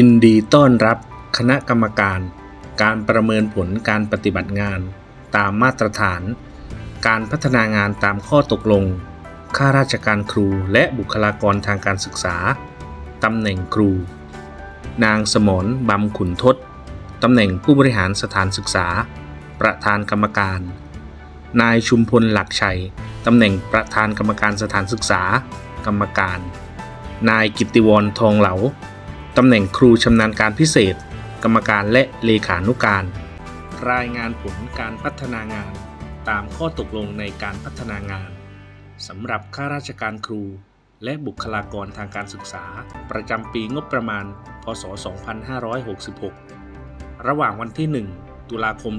ยินดีต้อนรับคณะกรรมการ การประเมินผลการปฏิบัติงาน ตามมาตรฐาน การพัฒนางานตามข้อตกลงข้าราชการครูและบุคลากรทางการศึกษา ตำแหน่งครู นางสมรบำขุนทศ ตำแหน่งผู้บริหารสถานศึกษา ประธานกรรมการ นายชุมพลหลักชัย ตำแหน่งประธานกรรมการสถานศึกษา กรรมการ นายกิตติวรทองเหลา ตำแหน่งครูชำนาญการพิเศษ กรรมการและเลขานุการ รายงานผลการพัฒนางาน ตามข้อตกลงในการพัฒนางานสำหรับข้าราชการครู และบุคลากรทางการศึกษา ประจำปีงบประมาณ พศ 2566 ระหว่างวันที่ 1 ตุลาคม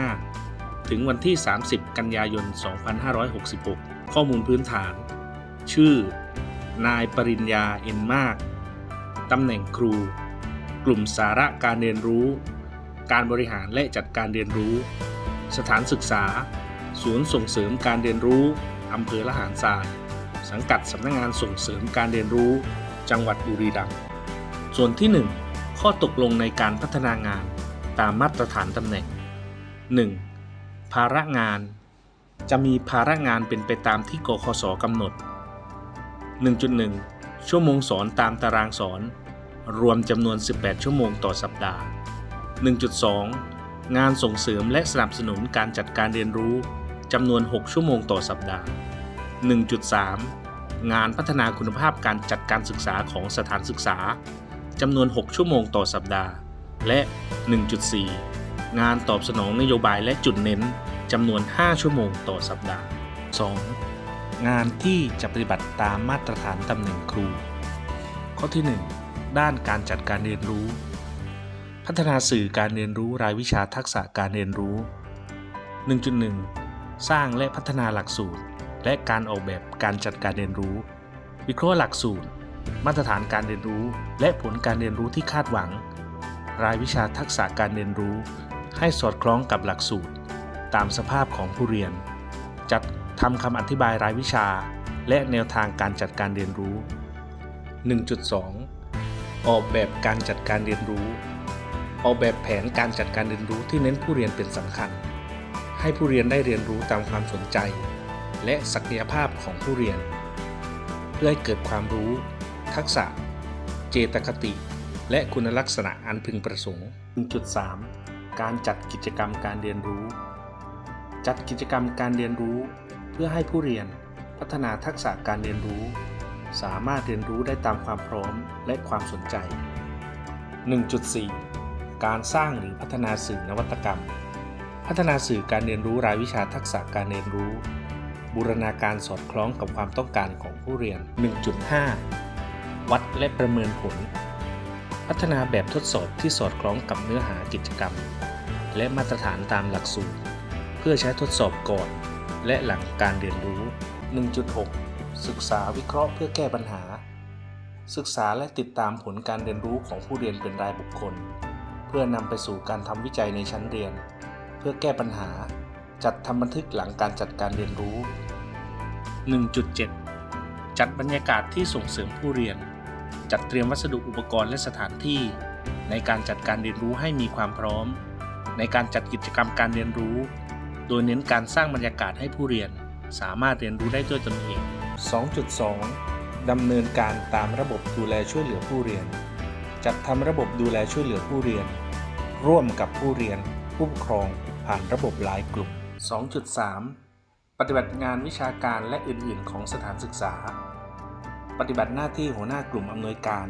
2565 ถึงวันที่ 30 กันยายน 2566 ข้อมูลพื้นฐาน ชื่อ นายปริญญาเอ็นมาก ตำแหน่งครู กลุ่มสาระการเรียนรู้ การบริหารและจัดการเรียนรู้ สถานศึกษา ศูนย์ส่งเสริมการเรียนรู้อำเภอละหารทราย สังกัดสำนักงานส่งเสริมการเรียนรู้ จังหวัดบุรีรัมย์ ส่วนที่ 1 ข้อตกลงในการพัฒนางานตามมาตรฐานตำแหน่ง 1. ภาระงาน จะมีภาระงานเป็นไปตามที่กคสกำหนด 1.1 ชั่วโมงสอนตามตารางสอน รวมจำนวน 18 ชั่วโมงต่อสัปดาห์ 1.2 งานส่งเสริมและสนับสนุนการจัดการเรียนรู้จำนวน 6 ชั่วโมงต่อสัปดาห์ 1.3 งานพัฒนาคุณภาพการจัดการศึกษาของสถานศึกษาจำนวน 6 ชั่วโมงต่อสัปดาห์ และ 1.4 งานตอบสนองนโยบายและจุดเน้นจำนวน 5 ชั่วโมงต่อสัปดาห์ 2. งานที่จะปฏิบัติตามมาตรฐานตำแหน่งครู ข้อที่ 1 ด้านการจัดการเรียนรู้ พัฒนาสื่อการเรียนรู้รายวิชาทักษะการเรียนรู้ 1.1 สร้างและพัฒนาหลักสูตร และการออกแบบการจัดการเรียนรู้ วิเคราะห์หลักสูตร มาตรฐานการเรียนรู้ และผลการเรียนรู้ที่คาดหวัง รายวิชาทักษะการเรียนรู้ ให้สอดคล้องกับหลักสูตร ตามสภาพของผู้เรียนจัด ทำคำอธิบายรายวิชา และแนวทางการจัดการเรียนรู้ 1.2 ออกแบบการจัดการเรียนรู้ ออกแบบแผนการจัดการเรียนรู้ที่เน้นผู้เรียนเป็นสำคัญ ให้ผู้เรียนได้เรียนรู้ตามความสนใจ และศักยภาพของผู้เรียน เพื่อให้เกิดความรู้ ทักษะ เจตคติ และคุณลักษณะอันพึงประสงค์ 1.3 การจัดกิจกรรมการเรียนรู้ จัดกิจกรรมการเรียนรู้ เพื่อให้ผู้เรียนพัฒนาทักษะการเรียนรู้ สามารถเรียนรู้ได้ตามความพร้อมและความสนใจ 1.4 การสร้างหรือพัฒนาสื่อนวัตกรรม พัฒนาสื่อการเรียนรู้รายวิชาทักษะการเรียนรู้ บูรณาการสอดคล้องกับความต้องการของผู้เรียน 1.5 วัดและประเมินผล พัฒนาแบบทดสอบที่สอดคล้องกับเนื้อหากิจกรรม และมาตรฐานตามหลักสูตร เพื่อใช้ทดสอบก่อน และหลังการเรียนรู้ 1.6 ศึกษาวิเคราะห์เพื่อแก้ปัญหา ศึกษาและติดตามผลการเรียนรู้ของผู้เรียนเป็นรายบุคคล เพื่อนำไปสู่การทำวิจัยในชั้นเรียน เพื่อแก้ปัญหา จัดทำบันทึกหลังการจัดการเรียนรู้ 1.7 จัดบรรยากาศที่ส่งเสริมผู้เรียน จัดเตรียมวัสดุอุปกรณ์และสถานที่ ในการจัดการเรียนรู้ให้มีความพร้อม ในการจัดกิจกรรมการเรียนรู้ โดยเน้นการสร้างบรรยากาศให้ผู้เรียน สามารถเรียนรู้ได้ด้วยตนเอง 2.2 ดำเนินการตามระบบดูแลช่วยเหลือผู้เรียน จัดทำระบบดูแลช่วยเหลือผู้เรียน ร่วมกับผู้เรียน ผู้ปกครอง ผ่านระบบไลน์กลุ่ม 2.3 ปฏิบัติงานวิชาการและอื่น ๆ ของสถานศึกษา ปฏิบัติหน้าที่หัวหน้ากลุ่มอำนวยการ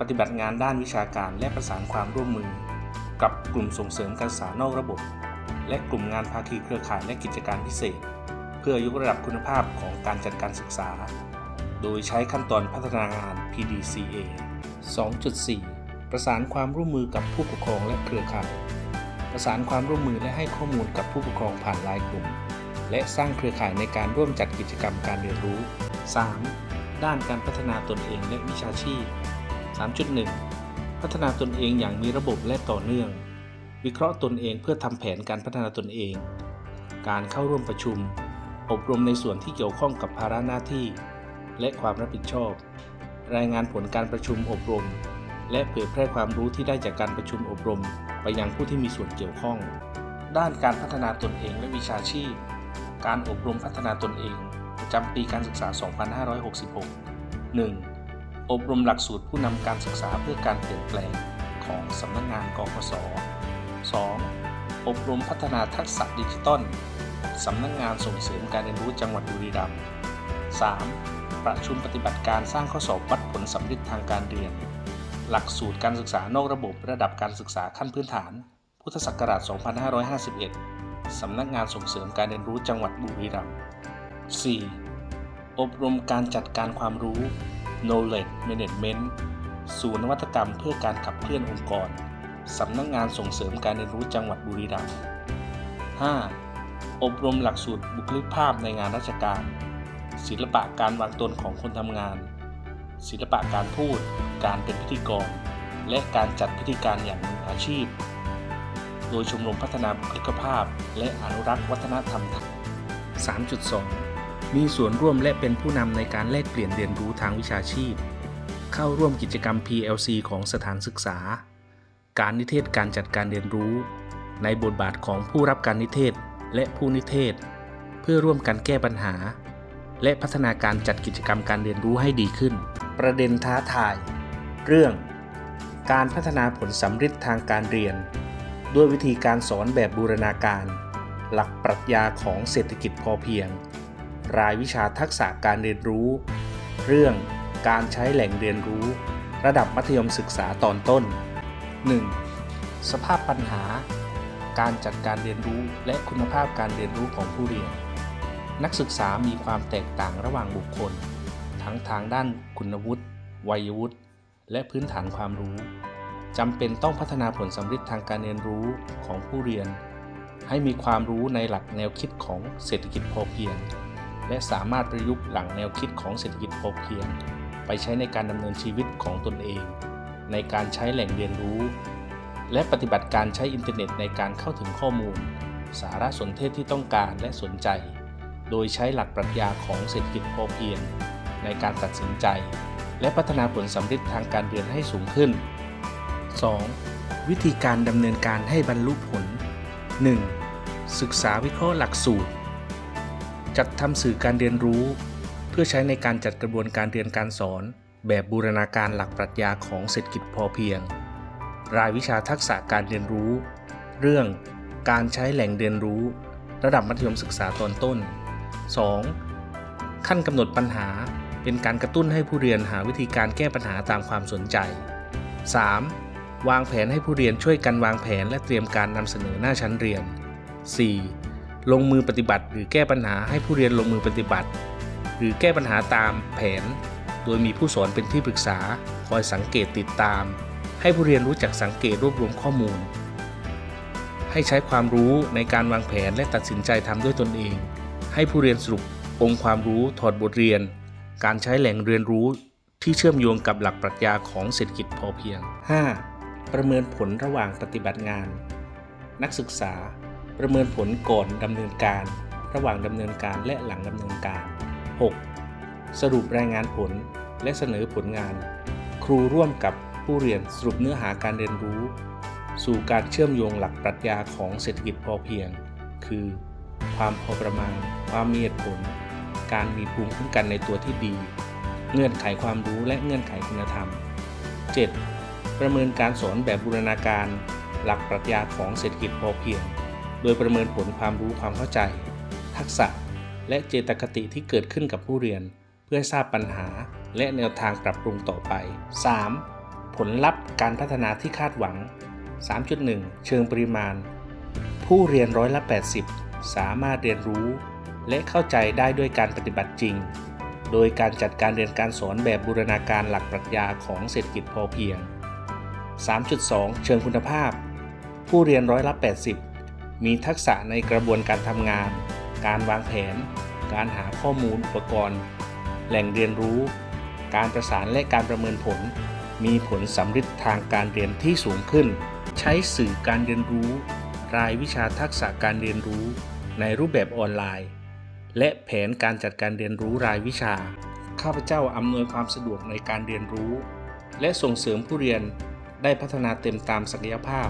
ปฏิบัติงานด้านวิชาการและประสานความร่วมมือ กับกลุ่มส่งเสริมการศึกษานอกระบบ และกลุ่มงานภาคีเครือข่ายและกิจการพิเศษ เพื่อยกระดับคุณภาพของการจัดการศึกษา โดยใช้ขั้นตอนพัฒนางาน PDCA 2.4 ประสานความร่วมมือกับผู้ปกครองและเครือข่าย ประสานความร่วมมือและให้ข้อมูลกับผู้ปกครองผ่านไลน์กลุ่ม และสร้างเครือข่ายในการร่วมจัดกิจกรรมการเรียนรู้ 3. ด้านการพัฒนาตนเองและวิชาชีพ 3.1 พัฒนาตนเองอย่างมีระบบและต่อเนื่อง วิเคราะห์ตนเองเพื่อทำแผนการพัฒนาตนเอง การเข้าร่วมประชุม อบรมในส่วนที่เกี่ยวข้องกับภาระหน้าที่ และความรับผิดชอบ รายงานผลการประชุมอบรม และเผยแพร่ความรู้ที่ได้จากการประชุมอบรม ไปยังผู้ที่มีส่วนเกี่ยวข้อง ด้านการพัฒนาตนเองและวิชาชีพ การอบรมพัฒนาตนเองประจำปีการศึกษา 2566 1. อบรมหลักสูตรผู้นำการศึกษาเพื่อการเปลี่ยนแปลงของสำนักงานกกส 2. อบรมพัฒนาทักษะดิจิตอลสำนักงานส่งเสริมการเรียนรู้จังหวัดบุรีรัมย์ 3. ประชุมปฏิบัติการสร้างข้อสอบวัดผลสำเร็จทางการเรียน หลักสูตรการศึกษานอกระบบระดับการศึกษาขั้นพื้นฐาน พุทธศักราช 2551 สำนักงานส่งเสริมการเรียนรู้จังหวัดบุรีรัมย์ 4. อบรมการจัดการความรู้ knowledge management ศูนย์นวัตกรรมเพื่อการขับเคลื่อนองค์กร สำนักงานส่งเสริมการเรียนรู้จังหวัดบุรีรัมย์ 5. อบรมหลักสูตรบุคลิกภาพในงานราชการ ศิลปะการวางตนของคนทำงาน ศิลปะการพูด การเป็นพิธีกร และการจัดพิธีการอย่างมืออาชีพ โดยชมรมพัฒนาบุคลิกภาพ และอนุรักษ์วัฒนธรรมไทย3.2 มีส่วนร่วมและเป็นผู้นำในการแลกเปลี่ยนเรียนรู้ทางวิชาชีพ เข้าร่วมกิจกรรม PLC ของสถานศึกษา การนิเทศการจัดการเรียนรู้ ในบทบาทของผู้รับการนิเทศและผู้นิเทศ เพื่อร่วมกันแก้ปัญหา และพัฒนาการจัดกิจกรรมการเรียนรู้ให้ดีขึ้น ประเด็นท้าทาย เรื่อง การพัฒนาผลสำฤทธิ์ทางการเรียน ด้วยวิธีการสอนแบบบูรณาการ หลักปรัชญาของเศรษฐกิจพอเพียง รายวิชาทักษะการเรียนรู้ เรื่องการใช้แหล่งเรียนรู้ ระดับมัธยมศึกษาตอนต้น 1. สภาพปัญหา การจัดการเรียนรู้และคุณภาพการเรียนรู้ของผู้เรียน นักศึกษามีความแตกต่างระหว่างบุคคล ทั้งทางด้านคุณวุฒิ วัยวุฒิ และพื้นฐานความรู้จำเป็นต้องพัฒนาผลสำฤทธิ์ทางการเรียนรู้ของผู้เรียน ให้มีความรู้ในหลักแนวคิดของเศรษฐกิจพอเพียง และสามารถประยุกต์หลังแนวคิดของเศรษฐกิจพอเพียง ไปใช้ในการดำเนินชีวิตของตนเอง ในการใช้แหล่งเรียนรู้ และปฏิบัติการใช้อินเทอร์เน็ตในการเข้าถึงข้อมูล สารสนเทศที่ต้องการและสนใจ โดยใช้หลักปรัชญาของเศรษฐกิจพอเพียงในการตัดสินใจ และพัฒนาผลสำฤทธิ์ทางการเรียนให้สูงขึ้น 2. วิธีการดำเนินการให้บรรลุผล 1. ศึกษาวิเคราะห์หลักสูตร จัดทำสื่อการเรียนรู้ เพื่อใช้ในการจัดกระบวนการเรียนการสอน แบบบูรณาการหลักปรัชญาของเศรษฐกิจพอเพียง รายวิชาทักษะการเรียนรู้ เรื่องการใช้แหล่งเรียนรู้ ระดับมัธยมศึกษาตอนต้น 2. ขั้นกำหนดปัญหาเป็นการกระตุ้นให้ผู้เรียนหาวิธีการแก้ปัญหาตามความสนใจ 3. วางแผนให้ผู้เรียนช่วยกันวางแผนและเตรียมการนำเสนอหน้าชั้นเรียน 4. ลงมือปฏิบัติหรือแก้ปัญหาให้ผู้เรียนลงมือปฏิบัติ หรือแก้ปัญหาตามแผน โดยมีผู้สอนเป็นที่ปรึกษา คอยสังเกตติดตาม ให้ผู้เรียนรู้จักสังเกตรวบรวมข้อมูล ให้ใช้ความรู้ในการวางแผนและตัดสินใจทำด้วยตนเอง ให้ผู้เรียนสรุปองค์ความรู้ถอดบทเรียน การใช้แหล่งเรียนรู้ที่เชื่อมโยงกับหลักปรัชญาของเศรษฐกิจพอเพียง 5. ประเมินผลระหว่างปฏิบัติงาน นักศึกษา ประเมินผลก่อนดำเนินการ ระหว่างดำเนินการและหลังดำเนินการ 6. สรุปรายงานผล และเสนอผลงาน ครูร่วมกับผู้เรียนสรุปเนื้อหาการเรียนรู้ สู่การเชื่อมโยงหลักปรัชญาของเศรษฐกิจพอเพียง คือ ความพอประมาณ ความมีเหตุผล การมีภูมิคุ้มกันในตัวที่ดี เงื่อนไขความรู้และเงื่อนไขคุณธรรม 7. ประเมินการสอนแบบบูรณาการ หลักปรัชญาของเศรษฐกิจพอเพียง โดยประเมินผลความรู้ความเข้าใจ ทักษะ และเจตคติที่เกิดขึ้นกับผู้เรียน เพื่อทราบปัญหา และแนวทางปรับปรุงต่อไป 3. ผลลัพธ์การพัฒนาที่คาดหวัง 3.1 เชิงปริมาณ ผู้เรียนร้อยละ 80 สามารถเรียนรู้ และเข้าใจได้ด้วยการปฏิบัติจริง โดยการจัดการเรียนการสอนแบบบูรณาการหลักปรัชญาของเศรษฐกิจพอเพียง 3.2 เชิงคุณภาพ ผู้เรียนร้อยละ 80 มีทักษะในกระบวนการทำงาน การวางแผน การหาข้อมูลอุปกรณ์ แหล่งเรียนรู้ การประสานและการประเมินผล มีผลสำฤทธิ์ทางการเรียนที่สูงขึ้น ใช้สื่อการเรียนรู้ รายวิชาทักษะการเรียนรู้ ในรูปแบบออนไลน์ และแผนการจัดการเรียนรู้รายวิชา ข้าพเจ้าอำนวยความสะดวกในการเรียนรู้ และส่งเสริมผู้เรียนได้พัฒนาเต็มตามศักยภาพ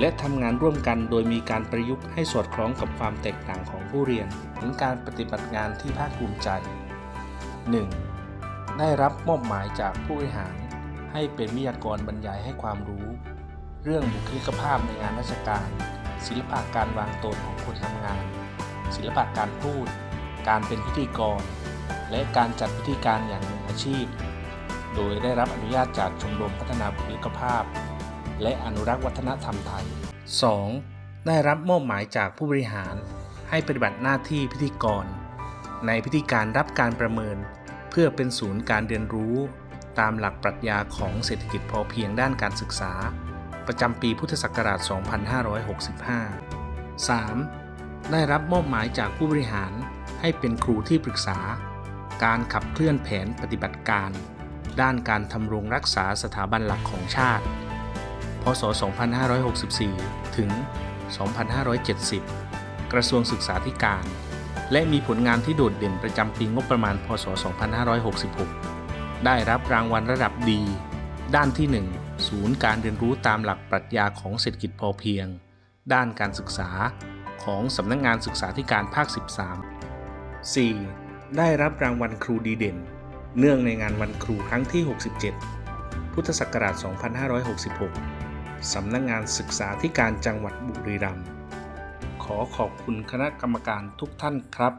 และทำงานร่วมกันโดยมีการประยุกต์ให้สอดคล้องกับความแตกต่างของผู้เรียนผลการปฏิบัติงานที่ภาคภูมิใจ 1. ได้รับมอบหมายจากผู้บริหาร ให้เป็นวิทยากรบรรยายให้ความรู้ เรื่องบุคลิกภาพในงานราชการ ศิลปะการวางตนของคนทำงาน ศิลปะการพูด การเป็นพิธีกร และการจัดพิธีการอย่างมืออาชีพ โดยได้รับอนุญาตจากชมรมพัฒนาบุคลิกภาพ และอนุรักษ์วัฒนธรรมไทย 2. ได้รับมอบหมายจากผู้บริหาร ให้ปฏิบัติหน้าที่พิธีกร ในพิธีการรับการประเมิน เพื่อเป็นศูนย์การเรียนรู้ ตามหลักปรัชญาของเศรษฐกิจพอเพียงด้านการศึกษา ประจำปีพุทธศักราช 2565 3. ได้รับมอบหมายจากผู้บริหารให้เป็นครูที่ปรึกษา การขับเคลื่อนแผนปฏิบัติการ ด้านการทำรงรักษาสถาบันหลักของชาติ พศ 2564 ถึง 2570 กระทรวงศึกษาธิการ และมีผลงานที่โดดเด่นประจำปีงบประมาณ พศ 2566 ได้รับรางวัลระดับดี ด้านที่ 1 ศูนย์การเรียนรู้ตามหลักปรัชญาของเศรษฐกิจพอเพียง ด้านการศึกษาของสำนักงงานศึกษาธิการภาค 13 4. ได้รับรางวัลครูดีเด่น เนื่องในงานวันครูครั้งที่ 67 พุทธศักราช 2566 สำนักงงานศึกษาธิการจังหวัดบุรีรัมย์ ขอขอบคุณคณะกรรมการทุกท่านครับ